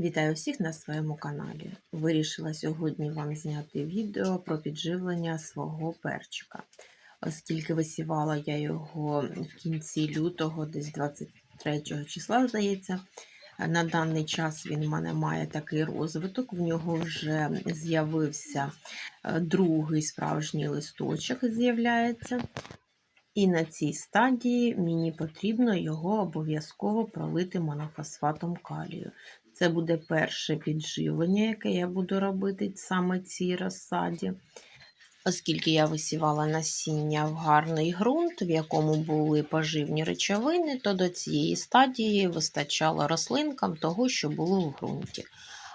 Вітаю всіх на своєму каналі. Вирішила сьогодні вам зняти відео про підживлення свого перчика. Оскільки висівала я його в кінці лютого, десь 23 числа, здається. На даний час він в мене має такий розвиток, в нього вже з'явився е, другий справжній листочок, з'являється. І на цій стадії мені потрібно його обов'язково пролити монофосфатом калію. Це буде перше підживлення, яке я буду робити саме цій розсаді. Оскільки я висівала насіння в гарний ґрунт, в якому були поживні речовини, то до цієї стадії вистачало рослинкам того, що було в ґрунті.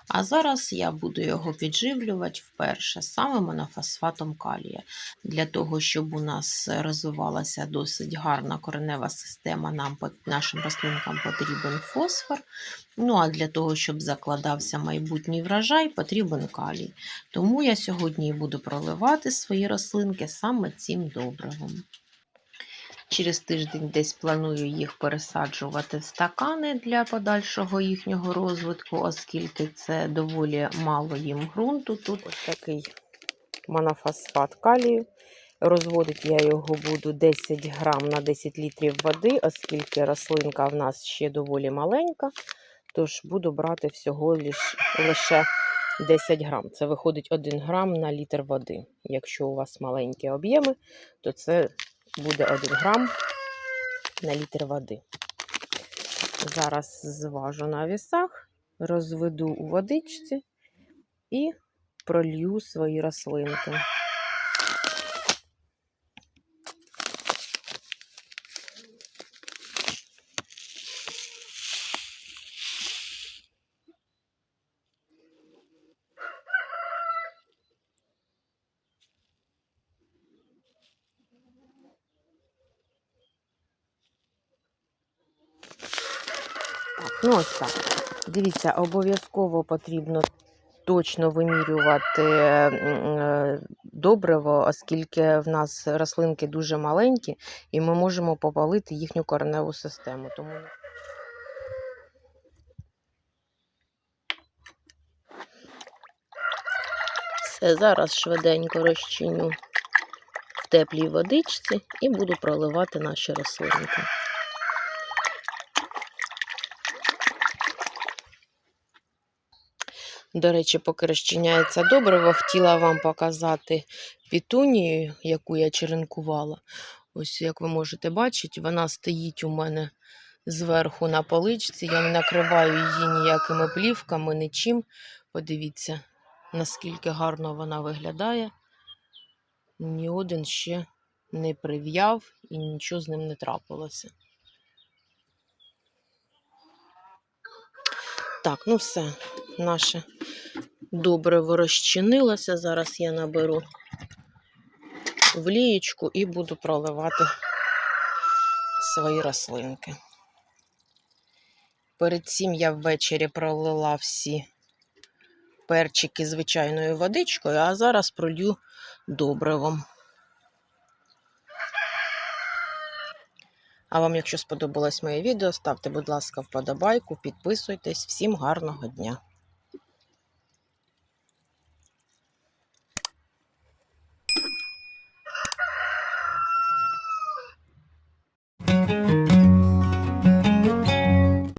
А зараз я буду його підживлювати вперше саме монофосфатом калія. Для того, щоб у нас розвивалася досить гарна коренева система, нам нашим рослинкам потрібен фосфор. Ну а для того, щоб закладався майбутній врожай, потрібен калій. Тому я сьогодні буду проливати свої рослинки саме цим добривом. Через тиждень десь планую їх пересаджувати в стакани для подальшого їхнього розвитку, оскільки це доволі мало їм ґрунту. Тут ось такий монофосфат калію. Розводити я його буду 10 грам на 10 літрів води, оскільки рослинка в нас ще доволі маленька. Тож буду брати всього лише 10 грам. Це виходить 1 грам на літр води. Якщо у вас маленькі об'єми, то це буде 1 грам на літр води. Зараз зважу на вісах, розведу у водичці і пролью свої рослинки. Ну ось так. Дивіться, обов'язково потрібно точно вимірювати е, добриво, оскільки в нас рослинки дуже маленькі, і ми можемо попалити їхню кореневу систему. Тому все, зараз швиденько розчиню в теплій водичці і буду проливати наші рослинки. До речі, поки розчиняється добриво, хотіла вам показати пітунію, яку я черенкувала. Ось, як ви можете бачити, вона стоїть у мене зверху на поличці. Я не накриваю її ніякими плівками, нічим. Подивіться, наскільки гарно вона виглядає. Ні один ще не прив'яв і нічого з ним не трапилося. Так, ну все, наше добриво розчинилося. Зараз я наберу в лієчку і буду проливати свої рослинки. Перед цим я ввечері пролила всі перчики звичайною водичкою, а зараз пролью добривом. А вам, якщо сподобалось моє відео, ставте, будь ласка, вподобайку, підписуйтесь. Всім гарного дня!